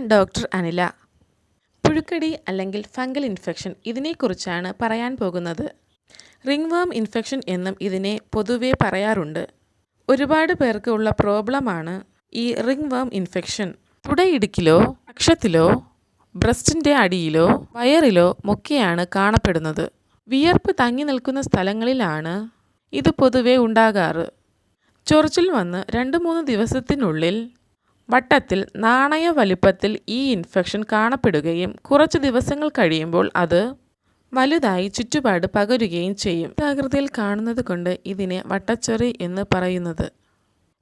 ഞാൻ ഡോക്ടർ അനില. പുഴുക്കടി അല്ലെങ്കിൽ fungal infection ഇതിനെക്കുറിച്ചാണ് പറയാൻ പോകുന്നത്. റിംഗ് വേം ഇൻഫെക്ഷൻ എന്നും ഇതിനെ പൊതുവെ പറയാറുണ്ട്. ഒരുപാട് പേർക്ക് ഉള്ള പ്രോബ്ലമാണ് ഈ റിംഗ് വേം ഇൻഫെക്ഷൻ. തുടയിടുക്കിലോ അക്ഷത്തിലോ ബ്രസ്റ്റിന്റെ അടിയിലോ വയറിലോ മൊക്കെയാണ് കാണപ്പെടുന്നത്. വിയർപ്പ് തങ്ങി നിൽക്കുന്ന സ്ഥലങ്ങളിലാണ് ഇത് പൊതുവെ ഉണ്ടാകാറ്. ചൊറിച്ചിൽ വന്ന് രണ്ട് മൂന്ന് ദിവസത്തിനുള്ളിൽ വട്ടത്തിൽ നാണയ വലിപ്പത്തിൽ ഈ ഇൻഫെക്ഷൻ കാണപ്പെടുകയും കുറച്ച് ദിവസങ്ങൾ കഴിയുമ്പോൾ അത് വലുതായി ചുറ്റുപാട് പകരുകയും ചെയ്യും. ആകൃതിയിൽ കാണുന്നത് കൊണ്ട് ഇതിനെ വട്ടച്ചൊറി എന്ന് പറയുന്നത്.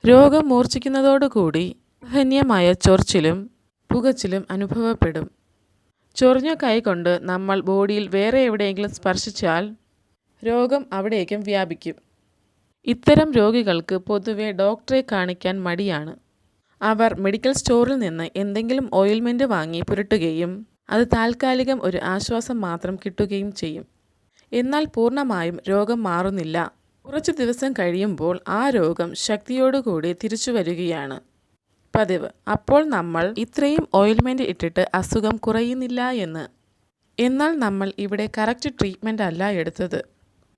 രോഗം മൂർച്ഛിക്കുന്നതോടുകൂടി അസഹനീയമായ ചൊറിച്ചിലും പുകച്ചിലും അനുഭവപ്പെടും. ചൊറിഞ്ഞ കൈ കൊണ്ട് നമ്മൾ ബോഡിയിൽ വേറെ എവിടെയെങ്കിലും സ്പർശിച്ചാൽ രോഗം അവിടേക്കും വ്യാപിക്കും. ഇത്തരം രോഗികൾക്ക് പൊതുവെ ഡോക്ടറെ കാണിക്കാൻ മടിയാണ്. അവർ മെഡിക്കൽ സ്റ്റോറിൽ നിന്ന് എന്തെങ്കിലും ഓയിൽമെന്റ് വാങ്ങി പുരട്ടുകയും അത് താൽക്കാലികം ഒരു ആശ്വാസം മാത്രം കിട്ടുകയും ചെയ്യും. എന്നാൽ പൂർണമായും രോഗം മാറുന്നില്ല. കുറച്ച് ദിവസം കഴിയുമ്പോൾ ആ രോഗം ശക്തിയോടുകൂടി തിരിച്ചു വരികയാണ്. പതിവ്. അപ്പോൾ നമ്മൾ ഇത്രയും ഓയിൽമെന്റ് ഇട്ടിട്ട് അസുഖം കുറയുന്നില്ല എന്ന്. എന്നാൽ നമ്മൾ ഇവിടെ കറക്റ്റ് ട്രീറ്റ്മെന്റ് അല്ല എടുത്തത്.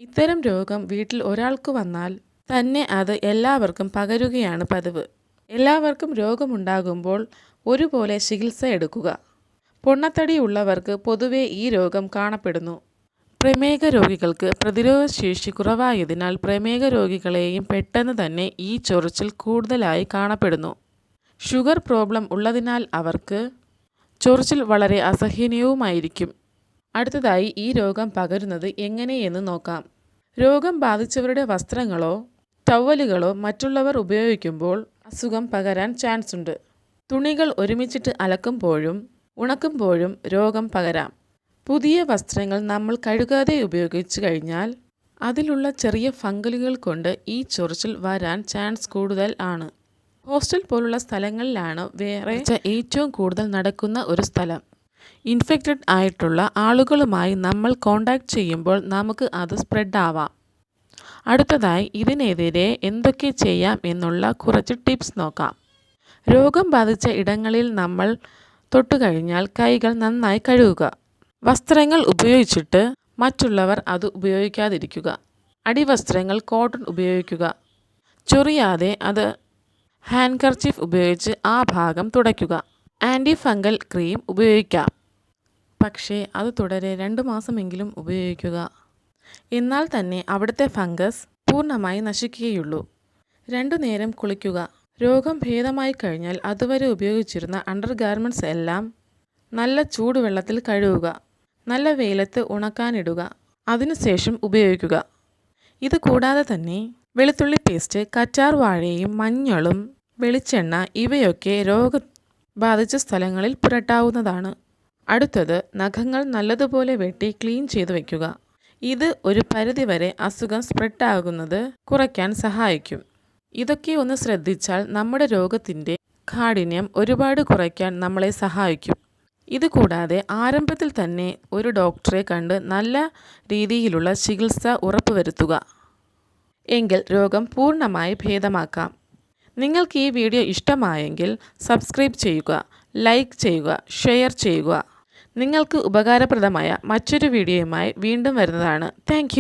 ഇത്തരം രോഗം വീട്ടിൽ ഒരാൾക്ക് വന്നാൽ തന്നെ അത് എല്ലാവർക്കും പകരുകയാണ് പതിവ്. എല്ലാവർക്കും രോഗമുണ്ടാകുമ്പോൾ ഒരുപോലെ ചികിത്സ എടുക്കുക. പൊണ്ണത്തടി ഉള്ളവർക്ക് പൊതുവെ ഈ രോഗം കാണപ്പെടുന്നു. പ്രമേഹ രോഗികൾക്ക് പ്രതിരോധശേഷി കുറവായതിനാൽ പ്രമേഹ രോഗികളെയും പെട്ടെന്ന് തന്നെ ഈ ചൊറിച്ചിൽ കൂടുതലായി കാണപ്പെടുന്നു. ഷുഗർ പ്രോബ്ലം ഉള്ളതിനാൽ അവർക്ക് ചൊറിച്ചിൽ വളരെ അസഹനീയവുമായിരിക്കും. അടുത്തതായി ഈ രോഗം പകരുന്നത് എങ്ങനെയെന്ന് നോക്കാം. രോഗം ബാധിച്ചവരുടെ വസ്ത്രങ്ങളോ ടവലുകളോ മറ്റുള്ളവർ ഉപയോഗിക്കുമ്പോൾ അസുഖം പകരാൻ ചാൻസ് ഉണ്ട്. തുണികൾ ഒരുമിച്ചിട്ട് അലക്കുമ്പോഴും ഉണക്കുമ്പോഴും രോഗം പകരാം. പുതിയ വസ്ത്രങ്ങൾ നമ്മൾ കഴുകാതെ ഉപയോഗിച്ചു കഴിഞ്ഞാൽ അതിലുള്ള ചെറിയ ഫംഗലുകൾ കൊണ്ട് ഈ ചൊറിച്ചിൽ വരാൻ ചാൻസ് കൂടുതൽ ആണ്. ഹോസ്റ്റൽ പോലുള്ള സ്ഥലങ്ങളിലാണ് വേറെ ഏറ്റവും കൂടുതൽ നടക്കുന്ന ഒരു സ്ഥലം. ഇൻഫെക്റ്റഡ് ആയിട്ടുള്ള ആളുകളുമായി നമ്മൾ കോണ്ടാക്ട് ചെയ്യുമ്പോൾ നമുക്ക് അത് സ്പ്രെഡ് ആവാം. അടുത്തതായി ഇതിനെതിരെ എന്തൊക്കെ ചെയ്യാം എന്നുള്ള കുറച്ച് ടിപ്സ് നോക്കാം. രോഗം ബാധിച്ച ഇടങ്ങളിൽ നമ്മൾ തൊട്ടുകഴിഞ്ഞാൽ കൈകൾ നന്നായി കഴുകുക. വസ്ത്രങ്ങൾ ഉപയോഗിച്ചിട്ട് മറ്റുള്ളവർ അത് ഉപയോഗിക്കാതിരിക്കുക. അടിവസ്ത്രങ്ങൾ കോട്ടൺ ഉപയോഗിക്കുക. ചൊറിയാതെ അത് ഹാൻഡ് കർച്ചീഫ് ഉപയോഗിച്ച് ആ ഭാഗം തുടയ്ക്കുക. ആന്റി ഫംഗൽ ക്രീം ഉപയോഗിക്കാം. പക്ഷേ അത് തുടരെ രണ്ട് മാസമെങ്കിലും ഉപയോഗിക്കുക. എന്നാൽ തന്നെ അവിടുത്തെ ഫംഗസ് പൂർണമായി നശിക്കുകയുള്ളൂ. രണ്ടു നേരം കുളിക്കുക. രോഗം ഭേദമായി കഴിഞ്ഞാൽ അതുവരെ ഉപയോഗിച്ചിരുന്ന അണ്ടർ ഗാർമെന്റ്സ് എല്ലാം നല്ല ചൂടുവെള്ളത്തിൽ കഴുകുക. നല്ല വെയിലത്ത് ഉണക്കാനിടുക. അതിനുശേഷം ഉപയോഗിക്കുക. ഇത് കൂടാതെ തന്നെ വെളുത്തുള്ളി പേസ്റ്റ് കറ്റാർ വാഴയും മഞ്ഞളും വെളിച്ചെണ്ണ ഇവയൊക്കെ രോഗ ബാധിച്ച സ്ഥലങ്ങളിൽ പുരട്ടാവുന്നതാണ്. അടുത്തത് നഖങ്ങൾ നല്ലതുപോലെ വെട്ടി ക്ലീൻ ചെയ്തു വയ്ക്കുക. ഇത് ഒരു പരിധിവരെ അസുഖം സ്പ്രെഡ് ആകുന്നത് കുറയ്ക്കാൻ സഹായിക്കും. ഇതൊക്കെ ഒന്ന് ശ്രദ്ധിച്ചാൽ നമ്മുടെ രോഗത്തിന്റെ കാഠിന്യം ഒരുപാട് കുറയ്ക്കാൻ നമ്മളെ സഹായിക്കും. ഇത് കൂടാതെ ആരംഭത്തിൽ തന്നെ ഒരു ഡോക്ടറെ കണ്ട് നല്ല രീതിയിലുള്ള ചികിത്സ ഉറപ്പുവരുത്തുക. എങ്കിൽ രോഗം പൂർണമായി ഭേദമാക്കാം. നിങ്ങൾക്ക് ഈ വീഡിയോ ഇഷ്ടമായെങ്കിൽ സബ്സ്ക്രൈബ് ചെയ്യുക ലൈക്ക് ചെയ്യുക ഷെയർ ചെയ്യുക. നിങ്ങൾക്ക് ഉപകാരപ്രദമായ മറ്റൊരു വീഡിയോയുമായി വീണ്ടും വരുന്നതാണ്. താങ്ക്